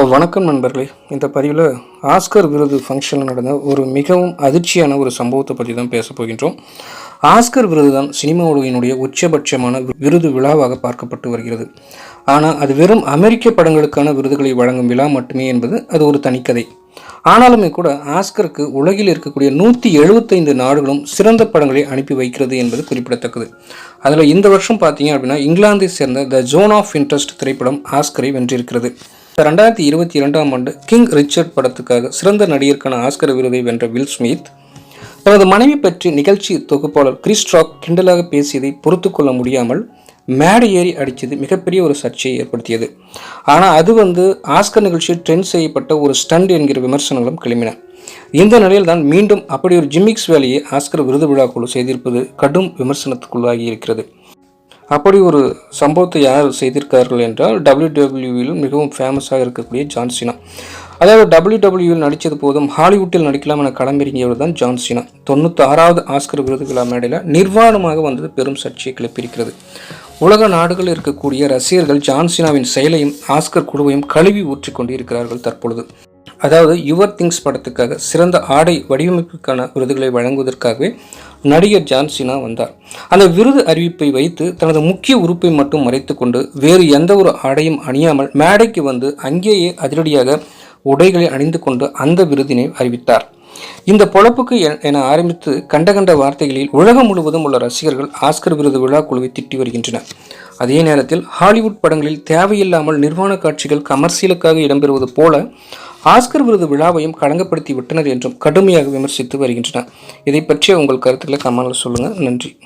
வணக்கம் நண்பர்களே. இந்த பதிவில் ஆஸ்கர் விருது ஃபங்க்ஷனில் நடந்த ஒரு மிகவும் அதிர்ச்சியான ஒரு சம்பவத்தை பற்றி தான் பேச போகின்றோம். ஆஸ்கர் விருது தான் சினிமா உலகினுடைய உச்சபட்சமான விருது விழாவாக பார்க்கப்பட்டு வருகிறது. ஆனால் அது வெறும் அமெரிக்க படங்களுக்கான விருதுகளை வழங்கும் விழா மட்டுமே என்பது அது ஒரு தனிக்கதை. ஆனாலுமே கூட ஆஸ்கருக்கு உலகில் இருக்கக்கூடிய நூற்றி எழுபத்தைந்து நாடுகளும் சிறந்த படங்களை அனுப்பி வைக்கிறது என்பது குறிப்பிடத்தக்கது. அதில் இந்த வருஷம் பார்த்தீங்க அப்படின்னா இங்கிலாந்தை சேர்ந்த த ஜோன் ஆஃப் இன்ட்ரெஸ்ட் திரைப்படம் ஆஸ்கரை வென்றிருக்கிறது. ரெண்டாயிரத்தி இருபத்தி இரண்டாம் ஆண்டு கிங் ரிச்சர்ட் படத்துக்காக சிறந்த நடிகருக்கான ஆஸ்கர் விருதை வென்ற வில் ஸ்மித் தனது மனைவி பற்றி நிகழ்ச்சி தொகுப்பாளர் கிறிஸ்ட்ராக் கிண்டலாக பேசியதை பொறுத்து கொள்ள முடியாமல் மேடை ஏறி அடித்தது மிகப்பெரிய ஒரு சர்ச்சையை ஏற்படுத்தியது. ஆனால் அது வந்து ஆஸ்கர் நிகழ்ச்சியில் ட்ரெண்ட் செய்யப்பட்ட ஒரு ஸ்டண்ட் என்கிற விமர்சனங்களும் கிளம்பின. இந்த நிலையில் தான் மீண்டும் அப்படி ஒரு ஜிம்மிக்ஸ் வேலையை ஆஸ்கர் விருது விழா குழு செய்திருப்பது கடும் விமர்சனத்துக்குள்ளாகி இருக்கிறது. அப்படி ஒரு சம்பவத்தை யார் செய்திருக்கார்கள் என்றால் டபிள்யூடபிள்யூவில் மிகவும் ஃபேமஸாக இருக்கக்கூடிய ஜான்சினா அதாவது டபிள்யூடபிள்யூவில் நடித்தது போதும் ஹாலிவுட்டில் நடிக்கலாம் என களமிறங்கியவர் தான் ஜான்சினா தொண்ணூற்றி ஆறாவது ஆஸ்கர் விருது விழா மேடையில் நிர்வாணமாக வந்தது பெரும் சர்ச்சையை கிளப்பியிருக்கிறது. உலக நாடுகளில் இருக்கக்கூடிய ரசிகர்கள் ஜான்சினாவின் செயலையும் ஆஸ்கர் குழுவையும் கழுவி ஊற்றிக்கொண்டு கொண்டிருக்கிறார்கள் தற்பொழுது. அதாவது யுவர் திங்ஸ் படத்துக்காக சிறந்த ஆடை வடிவமைப்புக்கான விருதுகளை வழங்குவதற்காகவே நடிகர் ஜான்சினா வந்தார். அந்த விருது அறிவிப்பை வைத்து தனது முக்கிய உறுப்பை மட்டும் மறைத்துக்கொண்டு வேறு எந்த ஒரு ஆடையும் அணியாமல் மேடைக்கு வந்து அங்கேயே அதிரடியாக உடைகளை அணிந்து கொண்டு அந்த விருதினை அறிவித்தார். இந்த பொழப்புக்கு என ஆரம்பித்து கண்ட கண்ட வார்த்தைகளில் உலகம் முழுவதும் உள்ள ரசிகர்கள் ஆஸ்கர் விருது விழா குழுவை திட்டி வருகின்றனர். அதே நேரத்தில் ஹாலிவுட் படங்களில் தேவையில்லாமல் நிர்வாண காட்சிகள் கமர்சியலுக்காக இடம்பெறுவது போல ஆஸ்கர் விருது விழாவையும் களங்கப்படுத்தி விட்டனர் என்றும் கடுமையாக விமர்சித்து வருகின்றனர். இதை பற்றிய உங்கள் கருத்துக்களை கமெண்ட்ல சொல்லுங்கள் நன்றி.